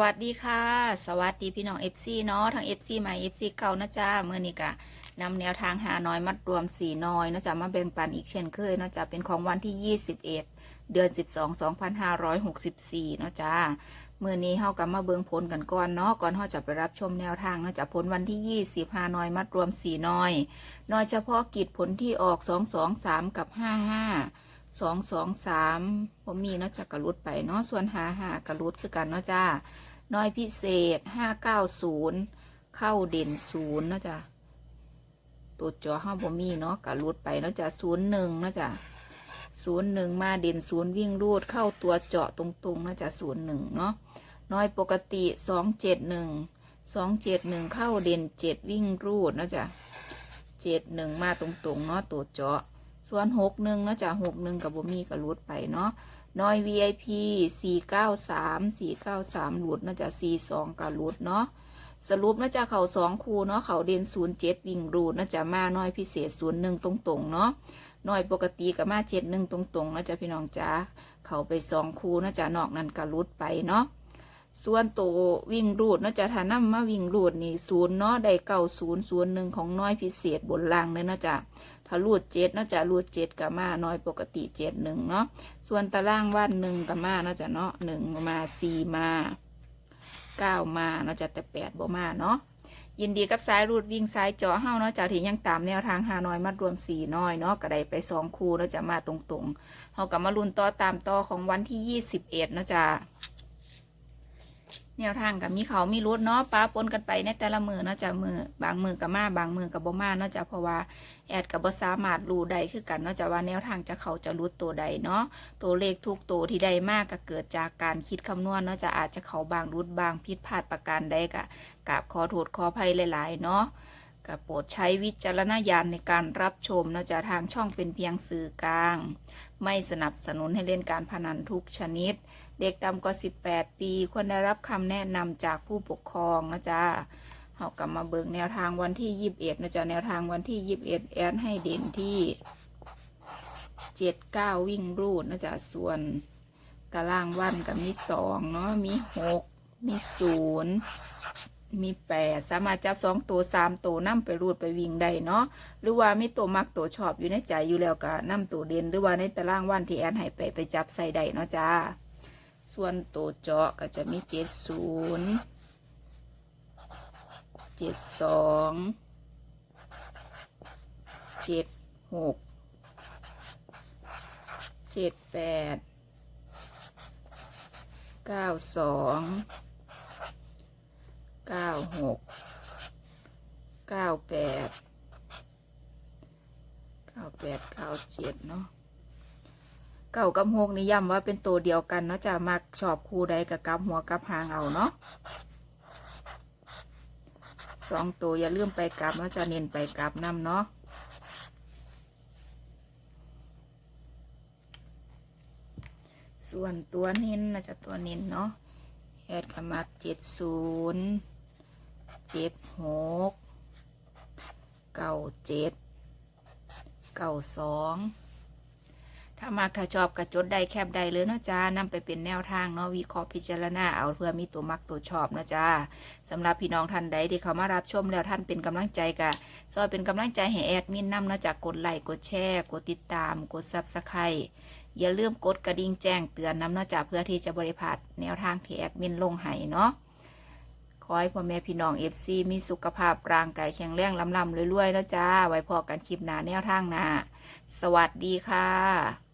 วัสดีค่ะ สวัสดีพี่น้อง FC เนาะทั้ง FC ใหม่ FC เก่านะจ๊ะเมื่อนี้กะนำแนวทางหาน้อยมัดรวมสี่น้อยนะจ๊ะมาแบ่งปันอีกเช่นเคยนะจ๊ะเป็นของวันที่21เดือน12 2564เนาะจ๊ะเมื่อนี้เฮากับมาเบิ่งผลกันก่อนเนาะก่อนเฮาจะไปรับชมแนวทางเนาะจ๊ะผลวันที่20หาน้อยมัดรวมสี่น้อยน้อยเฉพาะกิจผลที่ออก223กับ55สองสองสามผมมีเนาะจากกระลุดไปเนาะส่วนหาหากระลุดคือกันเนาะจ้า น้อยพิเศษห้าเก้าศูนย์เข้าเด่นศูนย์นะจ้ะตัวจอห้าผมมีเนาะกระลุดไปนะจ้ะศูนย์หนึ่งนะจ้ะศูนย์หนึ่งมาเด่นศูนย์วิ่งรูดเข้าตัวเจาะตรงๆเนะจ้ะศูนย์หนึ่งเนาะน้อยปกติสองเจ็ดหนึ่งสองเจ็ดหนึ่งเข้าเด่นเจ็ดวิ่งรูดนะจ้ะเจ็ดหนึ่งมาตรงๆเนาะตัวเจาะ ส่วนหกหนึ่งเนาะจากหกหนึ่งกับบ่มีก็หลุดไปเนาะน้อย VIP สี่เก้าสามสี่เก้าสามหลุดเนาะจากสี่สองก็หลุดเนาะสรุปเนาะจากเขาสองคูเนาะเขาเด่นศูนย์เจ็ดวิ่งรูดเนาะจากมาน้อยพิเศษศูนย์หนึ่งตรงๆเนาะน้อยปกติกับมาเจ็ดหนึ่งตรงๆเนาะจากพี่น้องจ้าเขาไปสองคูเนาะจากนอกนั้นก็หลุดไปเนาะ ส่วนตัววิ่งรูดเนาะจะถ้านำมาวิ่งรูดนี่ศูนย์เนาะได้เก้าศูนย์ศูนย์หนึ่งของน้อยพิเศษบนล่างเลยเนาะจ้ะถ้ารูดเจ็ดเนาะจะรูดเจ็ดกับมาน้อยปกติเจ็ดหนึ่งเนาะส่วนตารางวันหนึ่งกับมาเนาะจะเนาะหนึ่งมาสี่มาเก้ามาเนาะจะแต่แปดบ่มาเนาะยินดีกับสายรูดวิ่งสายเจาะเฮาเนาะจากที่ยังตามแนวทางหาน้อยมัดรวมสี่น้อยเนาะก็ได้ไปสองคูเนาะจะมาตรงๆเฮากับมาลุ้นต่อตามต่อของวันที่ยี่สิบเอ็ดเนาะจะ แนวทางกับมีเขามีรุดเนาะป้าปนกันไปในแต่ละมือเนาะจากมือบางมือกับมาบางมือกับบ่มาเนาะจากเพราะว่าแอดกับบสามารถรู้ใดคือกันเนาะจากว่าแนวทางจะเขาจะรุดตัวใดเนาะตัวเลขทุกตัวที่ใดมากก็เกิดจากการคิดคำนวณเนาะจะอาจจะเขาบางรุดบางผิดพลาดประการใดกะกราบขอโทษขอภัยหลาย ๆ เนาะ ก็โปรดใช้วิจารณญาณในการรับชมเนะจากทางช่องเป็นเพียงสื่อกลาง ไม่สนับสนุนให้เล่นการพนันทุกชนิด เด็กต่ำกว่า 18 ปี ควรได้รับคำแนะนำจากผู้ปกครองนะจ๊ะเขากลับมาเบิกแนวทางวันที่ 21นะจ๊ะแนวทางวันที่ 21 แอดให้เด่นที่ 79 วิ่งรูดนะจ๊ะส่วนตารางวันกับมี 2 เนาะมี 6 มี 0 มี8สามารถจับ2ตัว3ตัวนํไปรูดไปวิ่งได้เนาะหรือว่ามีตัวมักตัวชอบอยู่ในใจอยู่แล้วก็นํตัวเด่นหรือว่าในตารางวันที่แอดให้ไปไปจับใส่ได้เนาะจ้า ส่วนตัวเจาะก็จะมีเจ็ดศูนย์เจ็ดสองเจ็ดหกเจ็ดแปดเก้าสอง เก้าหกเก้าแปดเก้าแปดเก้าเจ็ดเนาะเก่ากับหกนี่ย้ำว่าเป็นตัวเดียวกันเนาะจะมักชอบคู่ใดกับกับหัวกับหางเอาเนาะสองตัวอย่าลืมไปกลับเนาะจะเน้นไปกลับนํเนาะส่วนตัวเน้นนะจะตัวเน้นเนาะแอดขมักเจ็ดศูนย์ เจ็ดหกเก้าเจ็ดเก้าสองถ้ามักถ้าชอบกระจดได้แคบได้เลยเนาะจ้านำไปเป็นแนวทางเนาะวิเคราะห์พิจารณาเอาเพื่อมีตัวมักตัวชอบนะจ้าสำหรับพี่น้องท่านใดที่เขามารับชมแล้วท่านเป็นกำลังใจกะซอยเป็นกำลังใจให้แอดมินนำเนาะจากกดไลค์กดแชร์กดติดตาม กดซับสไครต์อย่าลืมกดกระดิ่งแจ้งเตือนนำเนาะจาเพื่อที่จะบริพาดแนวทางที่แอดมินลงให้เนาะ อให้พ่อแม่พี่น้องเอฟซีมีสุขภาพร่างกายแข็งแรงลำลำรวยๆนะจ้า ไว้พอกันคลิปหน้าแนวทางหน้า สวัสดีค่ะ